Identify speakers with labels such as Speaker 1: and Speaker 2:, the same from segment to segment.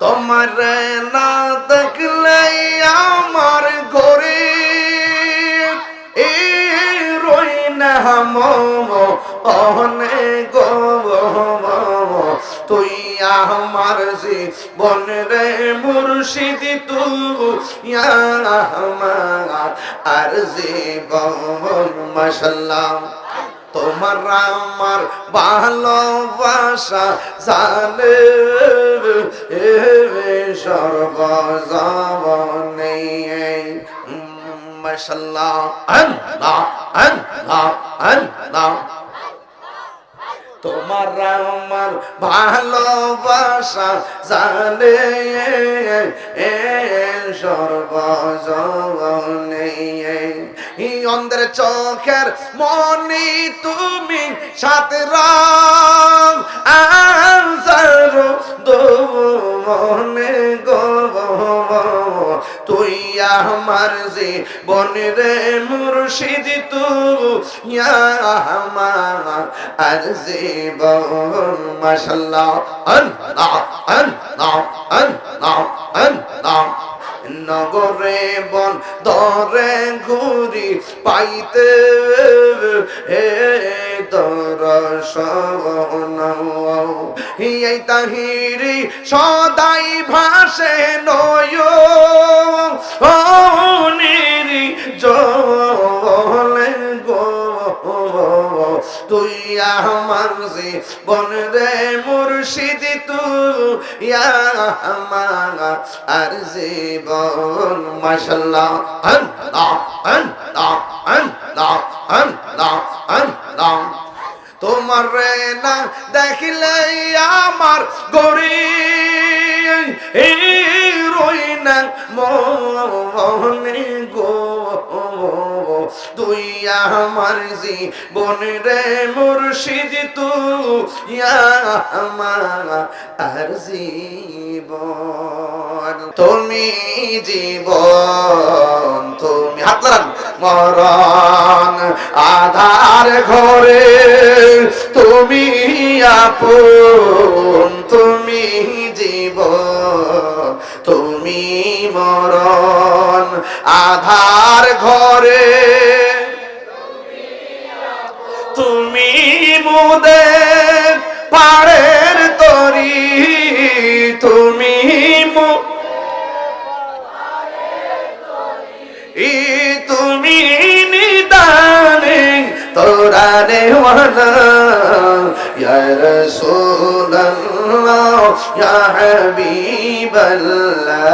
Speaker 1: তোমার না দেখলে আমার ঘরে রই না তুই আমার জীবন রে মুর্শিদ তু আমার আর জীবন মাসাল্লাহ তোমার আমার ভালোবাসা জানে সর্বজবনে মাশাল্লাহ তোমার আমার ভালোবাসা জানে এ সর্বজনে অন্ধের চোখের মনি তুমি সাথে দো মনে গো তুই আমার যে বনরে মুর্শিদ তু আমার আর আল্লাহ আল্লাহ আল্লাহ আল্লাহ। নগরে বন দরে ঘুরি পাইতে হে তর এই তাহিরি সদাই ভাসে নয় নিরি তুই আমার জীবন রে মুর্শিদ, তুই আমার আর মাশাল্লাহ, আল্লাহ আল্লাহ আল্লাহ আল্লাহ আল্লাহ। তোমার রে না দেখলে আমার গরি রই মনে গো। তুই আমার জীবন রে মুর্শিদ, তুই আমার আর জীবন। তুমি জীবন, তুমি হাত মরণ আধার ঘরে। তুমি আপন, তুমি জীবন, তুমি মরণ আধার ঘরে। তুমি মুদের পাড়ের তরি তুমি তুমি নিদানে তোরা রে ওয়ালা ইয়া রাসূলুল্লাহ ইয়া হাবিবাল্লাহ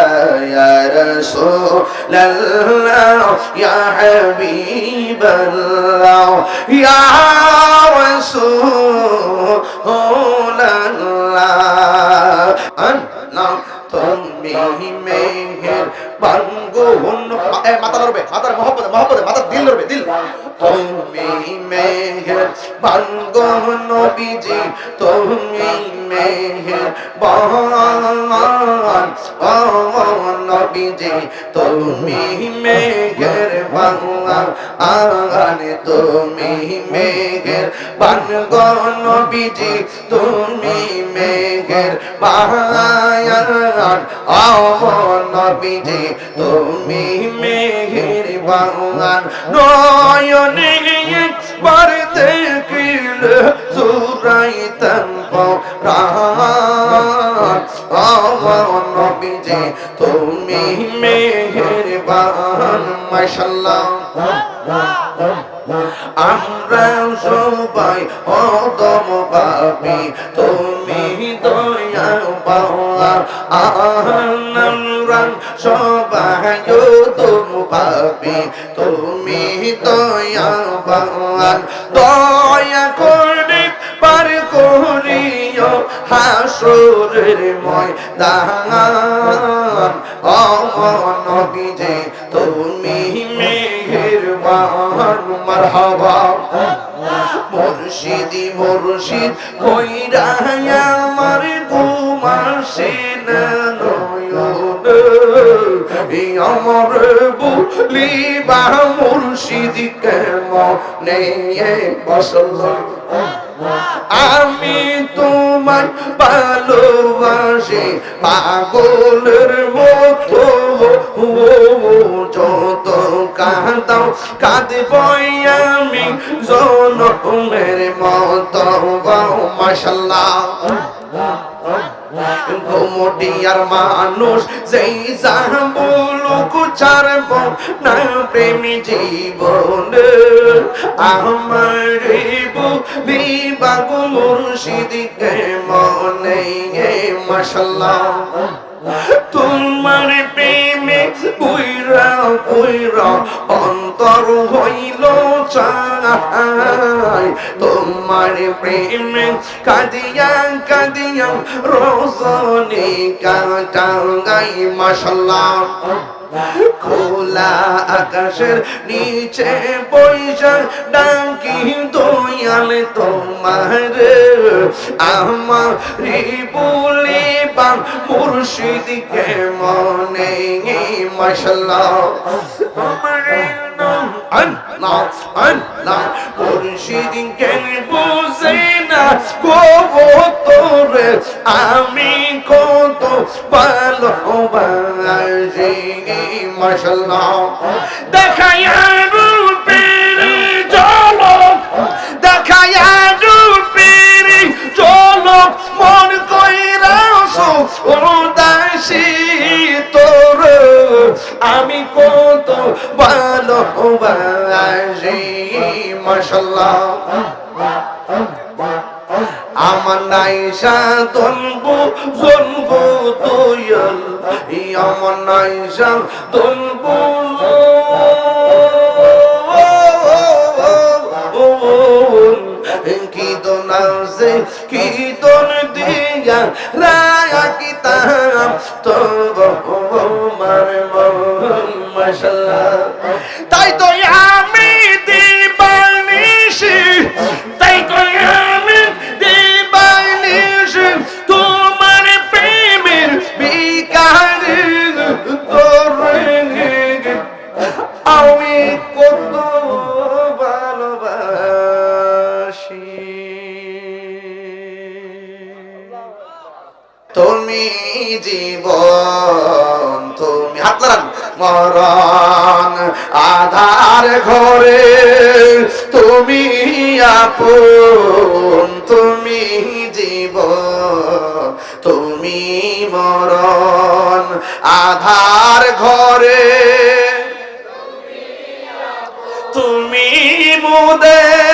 Speaker 1: ইয়া রাসূলুল্লাহ ইয়া হাবিবাল্লাহ ইয়া রাসূলুল্লাহ আল্লাহ তুমি মেহের বাঙ্গুন মাথা ধরবে মাথার মহব্বতে মহব্বতে মাথার দিল ধরবে দিল। তুমি মেহের বাঙ্গুন নবীজি, তুমি মেহের বান ও তুমি বাঙ্গান আগানে, তুমি মেহের বাঙ্গুন নবীজি, তুমি বায়ান আমন নবীজি, তুমি মেহের বাঙ্গান নয়নে একবার দেখিলে জুরাইতাম পরাণ। নবীজি, তুমি মেহের বান আমরা সবাই অদম পাবি তুমি দয়া পাওয়া আনন্দ সবাই তুম পাবি তুমি দয়া পাওয়ান দয়া করে পার করিও হাসুরের ময়দান। ও নবীজে তুমি মেহেরবান, মারহাবা। মুর্শিদি মুর্শিদ কইরা আমার ঘুমাসে না এই আমার বলিবা মুর্শিদ কেমন বসল আমি তোমার ভালোবাসি, পাগলের মতো যত কাঁদাও, কাঁদবই আমি জনমের মতো। মাসাল্লাহ ঘুমটিয়ার মানুষ যেই বলুক ছাড়ব প্রেমী জীবন। আমার বাবু মুর্শিদিকে মনে মশাল্লাহ। তোমার প্রেমে বুইরা পুইরা অন্তর হইল চাই। তোমার প্রেমে কাদিয়া কাদিয়া রোজনী কাটাঙ্গাই মশলা খোলা আকাশের নিচে পয়সা ডাকি দয়াল তোমার। আমার বলে পান মুর্শিদকে মনে মশলা আল্লাহ আল্লাহ মুর্শিদকে বুঝে না? গো তোরে আমি কত ভালোবাসি মশলা দেখায়া ভালোবাসি মশলা আমার নাইসা তলবু জলবু তুয়ল আমার নাইসা তলবু কি দোন আছে, কি দোন দিয়া, রায়া কিতাব তো তুমি জীবন, তুমি হাত লাগান মরণ আধার ঘরে, তুমি আপন, তুমি জীবন, তুমি মরণ আধার ঘরে। তুমি মুদের